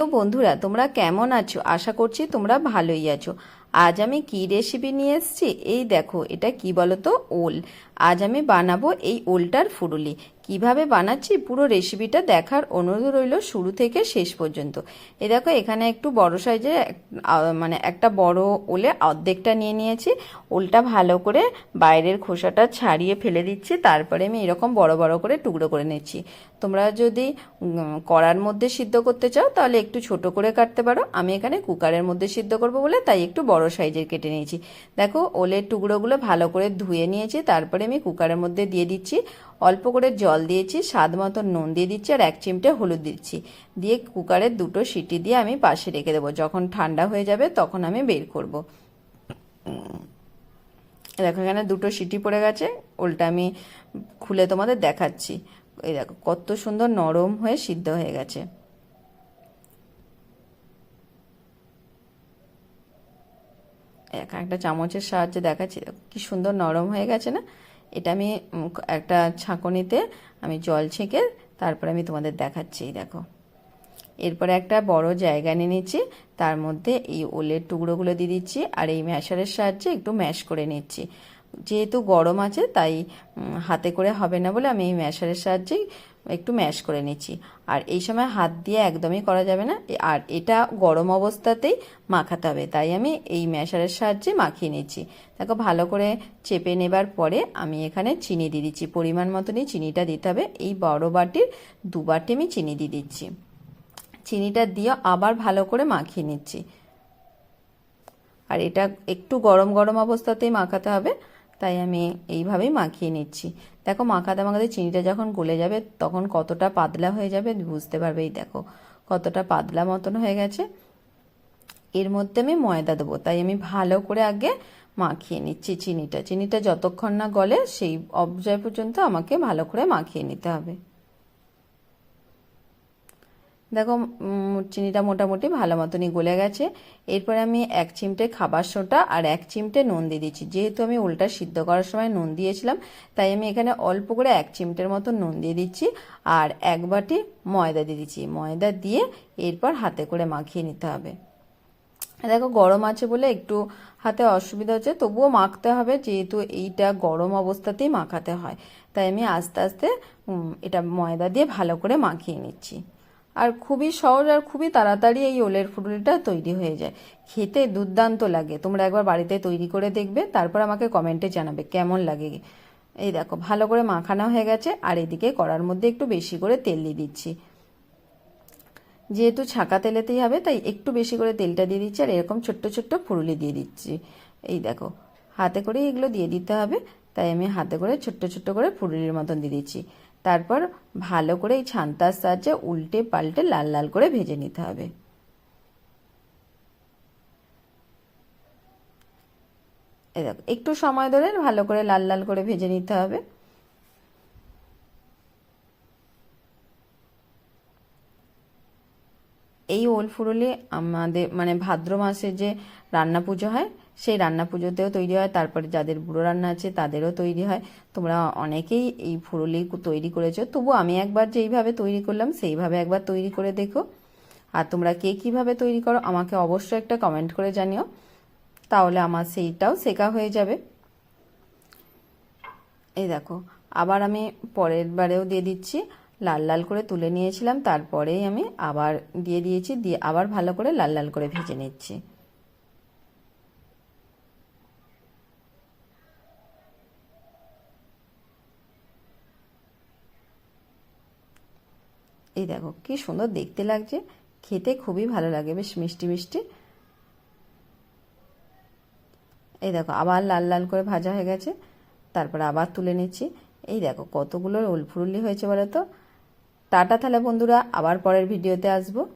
তো বন্ধুরা, তোমরা কেমন আছো? আশা করছি তোমরা ভালোই আছো। আজ আমি কি রেসিপি নিয়ে এসেছি? এই দেখো, এটা কি বলো তো ওল। আজ আমি বানাবো এই ওলটার ফুরুলি। কীভাবে বানাচ্ছি পুরো রেসিপিটা দেখার অনুরোধ রইল শুরু থেকে শেষ পর্যন্ত। এ দেখো, এখানে একটু বড় সাইজের মানে একটা বড় ওলে অর্ধেকটা নিয়ে নিয়েছি। ওলটা ভালো করে বাইরের খোসাটা ছাড়িয়ে ফেলে দিচ্ছি, তারপরে আমি এরকম বড় বড় করে টুকরো করে নিচ্ছি। তোমরা যদি কড়ার মধ্যে সিদ্ধ করতে চাও, তাহলে একটু ছোট করে কাটতে পারো। আমি এখানে কুকারের মধ্যে সিদ্ধ করব বলে তাই একটু বড় সাইজের কেটে নিয়েছি। দেখো, ওলের টুকরোগুলো ভালো করে ধুয়ে নিয়েছি, তারপরে আমি কুকারের মধ্যে দিয়ে দিচ্ছি। অল্প করে জল দিয়েছি, স্বাদ মতো নুন দিয়ে দিচ্ছি আর এক চিমটে হলুদ দিচ্ছি। দিয়ে কুকারের দুটো সিটি দিয়ে আমি পাশে রেখে দেবো। যখন ঠান্ডা হয়ে যাবে তখন আমি বের করব। দেখো এখানে দুটো সিটি পড়ে গেছে ওলটা আমি খুলে তোমাদের দেখাচ্ছি। এই দেখো, কত সুন্দর নরম হয়ে সিদ্ধ হয়ে গেছে। একটা চামচের সাহায্যে দেখাচ্ছি। কি সুন্দর নরম হয়ে গেছে না? এটা আমি একটা ছাঁকনিতে আমি জল ছেঁকে তারপরে আমি তোমাদের দেখাচ্ছি দেখো। এরপরে একটা বড় জায়গা নিয়ে নিচ্ছি, তার মধ্যে এই ওলের টুকরোগুলো দিয়ে দিচ্ছি আর এই ম্যাশারের সাহায্যে একটু ম্যাশ করে নিচ্ছি। যেহেতু গরম আছে, তাই হাতে করে হবে না বলে আমি এই ম্যাশারের সাহায্যেই একটু ম্যাশ করে নিচ্ছি। আর এই সময় হাত দিয়ে একদমই করা যাবে না। আর এটা গরম অবস্থাতেই মাখাতে হবে, তাই আমি এই ম্যাশারের সাহায্যে মাখিয়ে নিচ্ছি। দেখো, ভালো করে চেপে নেবার পরে আমি এখানে চিনি দিয়ে দিচ্ছি। পরিমাণ মতনই চিনিটা দিতে হবে। এই বড় বাটির দু বাটি আমি চিনি দিয়ে দিচ্ছি। চিনিটা দিয়ে আবার ভালো করে মাখিয়ে নিচ্ছি। আর এটা একটু গরম গরম অবস্থাতেই মাখাতে হবে। তাই আমি এইভাবেই মাখিয়ে নিচ্ছি। দেখো মাখাতে মাখাতে চিনিটা যখন গলে যাবে, তখন কতটা পাতলা হয়ে যাবে বুঝতে পারবেই দেখো, কতটা পাতলা মতন হয়ে গেছে। এর মধ্যে আমি ময়দা দেবো, তাই আমি ভালো করে আগে মাখিয়ে নিচ্ছি চিনিটা। চিনিটা যতক্ষণ না গলে, সেই অবজয় পর্যন্ত আমাকে ভালো করে মাখিয়ে নিতে হবে। দেখো চিনিটা মোটামুটি ভালো মতনই গলে গেছে। এরপরে আমি এক চিমটে খাবার সোটা আর এক চিমটে নুন দিয়ে দিচ্ছি। যেহেতু আমি উল্টা সিদ্ধ করার সময় নুন দিয়েছিলাম, তাই আমি এখানে অল্প করে এক চিমটের মতো নুন দিয়ে দিচ্ছি আর এক বাটি ময়দা দিয়ে দিচ্ছি। ময়দা দিয়ে এরপর হাতে করে মাখিয়ে নিতে হবে। দেখো, গরম আছে বলে একটু হাতে অসুবিধা হচ্ছে, তবুও মাখতে হবে, যেহেতু এইটা গরম অবস্থাতেই মাখাতে হয়। তাই আমি আস্তে আস্তে এটা ময়দা দিয়ে ভালো করে মাখিয়ে নিচ্ছি। আর খুবই সহজ আর খুবই তাড়াতাড়ি এই ওলের ফুটুলিটা তৈরি হয়ে যায়। খেতে দুর্দান্ত লাগে। তোমরা একবার বাড়িতে তৈরি করে দেখবে, তারপর আমাকে কমেন্টে জানাবে কেমন লাগে। এই দেখো, ভালো করে মাখানো হয়ে গেছে, আর এদিকে কড়ার মধ্যে একটু বেশি করে তেল দিয়ে দিচ্ছি। যেহেতু ছাঁকা তেলেতেই হবে, তাই একটু বেশি করে তেলটা দিয়ে দিচ্ছি, আর এরকম ছোট্ট ছোট্ট ফুরুলি দিয়ে দিচ্ছি। এই দেখো, হাতে করে এগুলো দিয়ে দিতে হবে, তাই আমি হাতে করে ছোট্ট ছোট্ট করে ফুরুলির মতন দিয়ে দিচ্ছি। তারপর ভালো করে এই ছান্তার সাহায্যে উল্টে পাল্টে লাল লাল করে ভেজে নিতে হবে। দেখো, একটু সময় ধরে ভালো করে লাল লাল করে ভেজে নিতে হবে। এই ওল ফুরুলি আমাদের মানে ভাদ্র মাসে যে রান্না পুজো হয়, সেই রান্না পুজোতেও তৈরি হয়। তারপরে যাদের বুড়ো রান্না আছে, তাদেরও তৈরি হয়। তোমরা অনেকেই এই ফুরুলি তৈরি করেছ। তবু আমি একবার যেইভাবে তৈরি করলাম, সেইভাবে একবার তৈরি করে দেখো। আর তোমরা কে কীভাবে তৈরি করো, আমাকে অবশ্যই একটা কমেন্ট করে জানিও। তাহলে আমার সেইটাও শেখা হয়ে যাবে। এই দেখো, আবার আমি পরের বারেও দিয়ে দিচ্ছি। লাল লাল করে তুলে নিয়েছিলাম তারপরেই আমি আবার দিয়ে দিয়েছি, দিয়ে আবার ভালো করে লাল লাল করে ভেজে নিচ্ছি। এই দেখো, কি সুন্দর দেখতে লাগছে। খেতে খুবই ভালো লাগে, বেশ মিষ্টি মিষ্টি। এই দেখো, আবার লাল লাল করে ভাজা হয়ে গেছে, তারপর আবার তুলে নিচ্ছি। এই দেখো, কতগুলো উলফুরুলি হয়েছে বলো তো? টাটা তাহলে বন্ধুরা আবার পরের ভিডিওতে আসব।